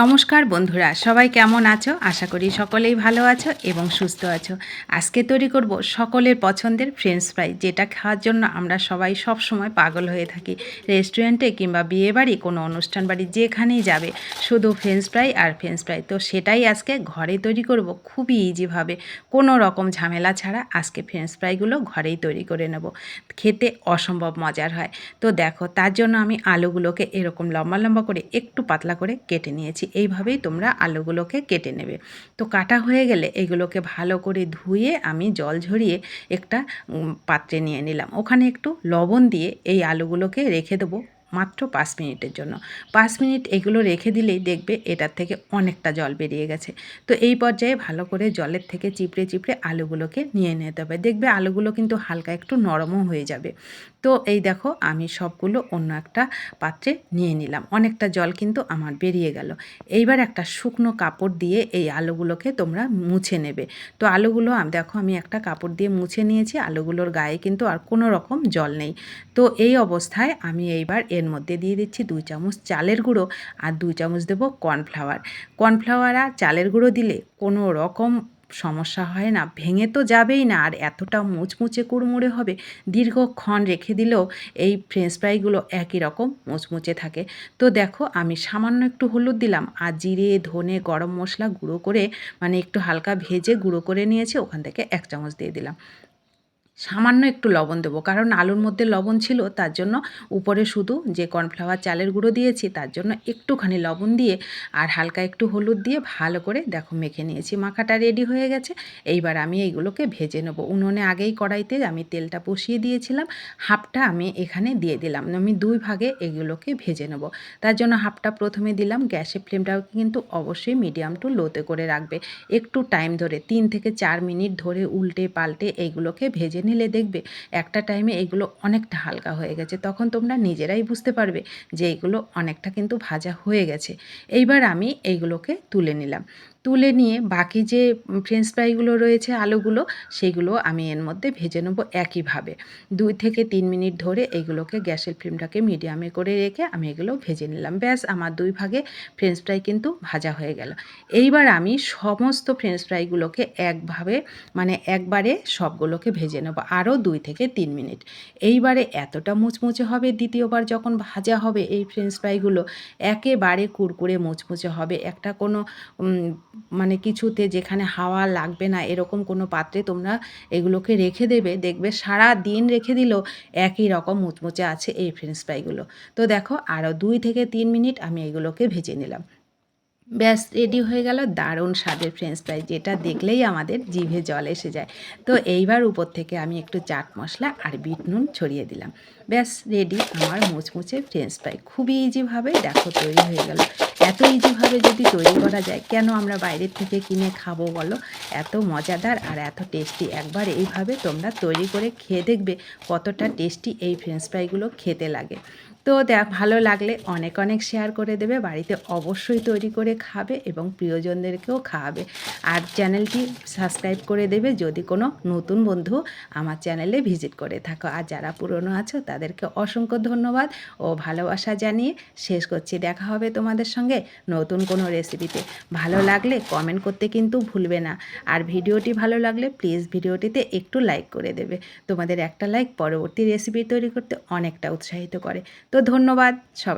নমস্কার বন্ধুরা, সবাই কেমন আছো? আশা করি সকলেই ভালো আছো এবং সুস্থ আছো। আজকে তৈরি করব সকলের পছন্দের ফ্রেঞ্চ ফ্রাই যেটা খাওয়ার জন্য আমরা সবাই সব সময় পাগল হয়ে থাকি। রেস্টুরেন্টে কিংবা বিয়ে বাড়ি কোনো অনুষ্ঠান বাড়ি, যেখানেই যাবে, শুধু ফ্রেঞ্চ ফ্রাই আর ফ্রেঞ্চ ফ্রাই তো সেটাই আজকে ঘরে তৈরি করব খুবই ইজিভাবে কোনো রকম ঝামেলা ছাড়া আজকে ফ্রেঞ্চ ফ্রাইগুলো ঘরেই তৈরি করে নেব। খেতে অসম্ভব মজার হয়। তো দেখো, তার জন্য আমি আলুগুলোকে এরকম লম্বা লম্বা করে একটু পাতলা করে কেটে নিয়েছি। এইভাবেই তোমরা আলুগুলোকে কেটে নেবে। তো কাটা হয়ে গেলে এগুলোকে ভালো করে ধুয়ে আমি জল ঝরিয়ে একটা পাত্রে নিয়ে নিলাম। ওখানে একটু লবণ দিয়ে এই আলুগুলোকে রেখে দেবো। মাত্র পাঁচ মিনিটের জন্য। পাঁচ মিনিট এগুলো রেখে দিলেই দেখবে এটার থেকে অনেকটা জল বেরিয়ে গেছে। তো এই পর্যায়ে ভালো করে জলের থেকে চিপড়ে চিপড়ে আলুগুলোকে নিয়ে নিতে হবে। দেখবে আলুগুলো কিন্তু হালকা একটু নরমও হয়ে যাবে। তো এই দেখো আমি সবগুলো অন্য একটা পাত্রে নিয়ে নিলাম। অনেকটা জল কিন্তু আমার বেরিয়ে গেল। এইবার একটা শুকনো কাপড় দিয়ে এই আলুগুলোকে তোমরা মুছে নেবে। তো আলুগুলো দেখো আমি একটা কাপড় দিয়ে মুছে নিয়েছি। আলুগুলোর গায়ে কিন্তু আর কোনো রকম জল নেই। তো এই অবস্থায় আমি এইবার এর মধ্যে দিয়ে দিচ্ছি দুই চামচ চালের গুঁড়ো আর দুই চামচ দেবো কর্নফ্লাওয়ার। কর্নফ্লাওয়ার আর চালের গুঁড়ো দিলে কোনো রকম সমস্যা হয় না, ভেঙে তো যাবেই না। আর এতটা মুচমুচে কুড়মুড়ে হবে, দীর্ঘক্ষণ রেখে দিলেও এই ফ্রেঞ্চ ফ্রাইগুলো একই রকম মুচমুচে থাকে। তো দেখো আমি সামান্য একটু হলুদ দিলাম আর জিরে, ধনে, গরম মশলা গুঁড়ো করে মানে একটু হালকা ভেজে গুঁড়ো করে নিয়েছি, ওখান থেকে এক চামচ দিয়ে দিলাম। সামান্য একটু লবণ দেবো। কারণ আলুর মধ্যে লবণ ছিল, তার জন্য উপরে শুধু যে কর্নফ্লাওয়ার চালের গুঁড়ো দিয়েছি, তার জন্য একটুখানি লবণ দিয়ে আর হালকা একটু হলুদ দিয়ে ভালো করে দেখো মেখে নিয়েছি। মাখাটা রেডি হয়ে গেছে। এইবার আমি এইগুলোকে ভেজে নেব। উনুনে আগেই কড়াইতে আমি তেলটা বসিয়ে দিয়েছিলাম। হাফটা আমি এখানে দিয়ে দিলাম। আমি দুই ভাগে এগুলোকে ভেজে নেব। তার জন্য হাফটা প্রথমে দিলাম। গ্যাসের ফ্লেমটাও কিন্তু অবশ্যই মিডিয়াম টু লোতে করে রাখবে। একটু টাইম ধরে, তিন থেকে চার মিনিট ধরে উল্টে পাল্টে এইগুলোকে ভেজে নিলে দেখবে একটা টাইমে এগুলো অনেকটা হালকা হয়ে গেছে। তখন তোমরা নিজেরাই বুঝতে পারবে যে এগুলো অনেকটা কিন্তু ভাজা হয়ে গেছে। এইবার আমি এইগুলোকে তুলে নিলাম। তুলে নিয়ে বাকি যে ফ্রেঞ্চ ফ্রাইগুলো রয়েছে, আলুগুলো, সেগুলো আমি এর মধ্যে ভেজে নেব একইভাবে। দুই থেকে তিন মিনিট ধরে এইগুলোকে গ্যাসের ফ্লেমটাকে মিডিয়ামে করে রেখে আমি এগুলো ভেজে নিলাম। ব্যাস, আমার দুই ভাগে ফ্রেঞ্চ ফ্রাই কিন্তু ভাজা হয়ে গেল। এইবার আমি সমস্ত ফ্রেঞ্চ ফ্রাইগুলোকে একভাবে মানে একবারে সবগুলোকে ভেজে নেব আরও দুই থেকে তিন মিনিট। এইবারে এতটা মুচমুচে হবে দ্বিতীয়বার যখন ভাজা হবে এই ফ্রেঞ্চ ফ্রাইগুলো একেবারে কুরকুরে মুচমুচে হবে। একটা কোনো মানে কিছুতে যেখানে হাওয়া লাগবে না, এরকম কোনো পাত্রে তোমরা এগুলোকে রেখে দেবে, দেখবে সারা দিন রেখে দিলেও একই রকম মুচমুচে আছে এই ফ্রেঞ্চ ফ্রাইগুলো তো দেখো আরও দুই থেকে তিন মিনিট আমি এগুলোকে ভেজে নিলাম। ব্যাস রেডি হয়ে গেল দারুণ স্বাদের ফ্রেঞ্চ ফ্রাই যেটা দেখলেই আমাদের জিভে জল এসে যায়। তো এইবার উপর থেকে আমি একটু চাট মশলা আর বিট নুন ছড়িয়ে দিলাম। ব্যাস রেডি আমার মুচমুচে ফ্রেঞ্চ ফ্রাই খুবই ইজিভাবে দেখো তৈরি হয়ে গেল। এত ইজিভাবে যদি তৈরি করা যায়, কেন আমরা বাইরের থেকে কিনে খাব বলো? এত মজাদার আর এত টেস্টি একবার এইভাবে তোমরা তৈরি করে খেয়ে দেখবে কতটা টেস্টি এই ফ্রেঞ্চ ফ্রাইগুলো খেতে লাগে। তো দেখ, ভালো লাগলে অনেক অনেক শেয়ার করে দেবে, বাড়িতে অবশ্যই তৈরি করে খাবে এবং প্রিয়জনদেরকেও খাওয়াবে। আর চ্যানেলটি সাবস্ক্রাইব করে দেবে যদি কোনো নতুন বন্ধু আমার চ্যানেলে ভিজিট করে থাকো। আর যারা পুরনো আছো, তাদেরকে অসংখ্য ধন্যবাদ ও ভালোবাসা জানিয়ে শেষ করছি। দেখা হবে তোমাদের সঙ্গে নতুন কোনো রেসিপিতে ভালো লাগলে কমেন্ট করতে কিন্তু ভুলবে না। আর ভিডিওটি ভালো লাগলে প্লিজ ভিডিওটিতে একটু লাইক করে দেবে। তোমাদের একটা লাইক পরবর্তী রেসিপি তৈরি করতে অনেকটা উৎসাহিত করে। তো ধন্যবাদ সবাই।